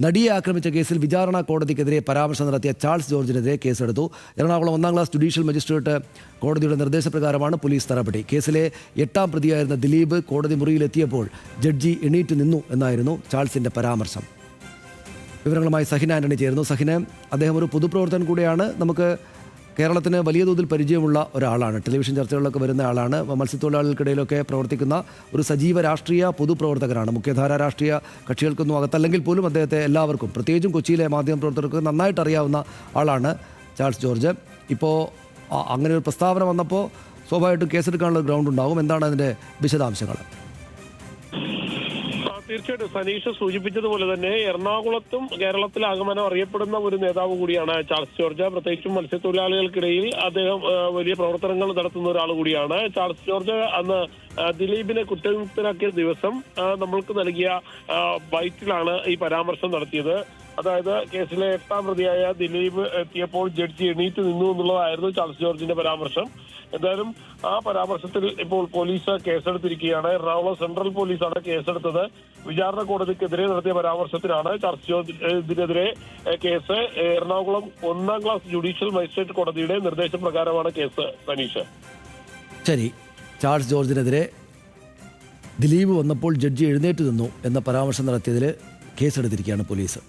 നടിയെ ആക്രമിച്ച കേസിൽ വിചാരണ കോടതിക്കെതിരെ പരാമർശം നടത്തിയ ചാൾസ് ജോർജിനെതിരെ കേസെടുത്തു. എറണാകുളം ഒന്നാം ക്ലാസ് ജുഡീഷ്യൽ മജിസ്ട്രേറ്റ് കോടതിയുടെ നിർദ്ദേശപ്രകാരമാണ് പോലീസ് നടപടി കേസിലെ എട്ടാം പ്രതിയായിരുന്ന ദിലീപ് കോടതി മുറിയിലെത്തിയപ്പോൾ ജഡ്ജി എണീറ്റ് നിന്നു എന്നായിരുന്നു ചാൾസിന്റെ പരാമർശം. വിവരങ്ങളുമായി സഹിൻ ആന്റണി ചേരുന്നു. സഹിന് അദ്ദേഹം ഒരു പൊതുപ്രവർത്തകൻ കൂടിയാണ്. നമുക്ക് കേരളത്തിന് വലിയ തോതിൽ പരിചയമുള്ള ഒരാളാണ്. ടെലിവിഷൻ ചർച്ചകളിലൊക്കെ വരുന്ന ആളാണ്. മത്സ്യത്തൊഴിലാളികൾക്കിടയിലൊക്കെ പ്രവർത്തിക്കുന്ന ഒരു സജീവ രാഷ്ട്രീയ പൊതുപ്രവർത്തകരാണ് മുഖ്യധാര രാഷ്ട്രീയ കക്ഷികൾക്കൊന്നും അകത്തല്ലെങ്കിൽ പോലും അദ്ദേഹത്തെ എല്ലാവർക്കും പ്രത്യേകിച്ചും കൊച്ചിയിലെ മാധ്യമപ്രവർത്തകർക്ക് നന്നായിട്ട് അറിയാവുന്ന ആളാണ് ചാൾസ് ജോർജ്. ഇപ്പോൾ അങ്ങനെ ഒരു പ്രസ്താവന വന്നപ്പോൾ സ്വാഭാവികമായിട്ടും കേസെടുക്കാനുള്ള ഗ്രൗണ്ട് ഉണ്ടാകും. എന്താണ് അതിന്റെ വിശദാംശങ്ങൾ? തീർച്ചയായിട്ടും സനീഷ് സൂചിപ്പിച്ചതുപോലെ തന്നെ എറണാകുളത്തും കേരളത്തിലാകമാനം അറിയപ്പെടുന്ന ഒരു നേതാവ് കൂടിയാണ് ചാൾസ് ജോർജ്. പ്രത്യേകിച്ചും മത്സ്യത്തൊഴിലാളികൾക്കിടയിൽ അദ്ദേഹം വലിയ പ്രവർത്തനങ്ങൾ നടത്തുന്ന ഒരാൾ കൂടിയാണ്. ചാൾസ് ജോർജ് അന്ന് ദിലീപിനെ കുറ്റവിമുക്തനാക്കിയ ദിവസം നമ്മൾക്ക് നൽകിയ ബൈറ്റിലാണ് ഈ പരാമർശം നടത്തിയത്. അതായത് കേസിലെ എട്ടാം പ്രതിയായ ദിലീപ് എത്തിയപ്പോൾ ജഡ്ജി എണീറ്റ് നിന്നു എന്നുള്ളതായിരുന്നു ചാൾസ് ജോർജിന്റെ പരാമർശം. എന്തായാലും ആ പരാമർശത്തിൽ ഇപ്പോൾ പോലീസ് കേസെടുത്തിരിക്കുകയാണ്. എറണാകുളം സെൻട്രൽ പോലീസാണ് കേസെടുത്തത്. വിചാരണ കോടതിക്കെതിരെ നടത്തിയ പരാമർശത്തിനാണ് ജോർജ് ഇതിനെതിരെ കേസ്. എറണാകുളം ഒന്നാം ക്ലാസ് ജുഡീഷ്യൽ മജിസ്ട്രേറ്റ് കോടതിയുടെ നിർദ്ദേശപ്രകാരമാണ് കേസ് തനീഷ് ശരി. ചാൾസ് ജോർജിനെതിരെ ദിലീപ് വന്നപ്പോൾ ജഡ്ജി എഴുന്നേറ്റ് നിന്നു എന്ന പരാമർശം നടത്തിയതിൽ കേസെടുത്തിരിക്കുകയാണ് പോലീസ്.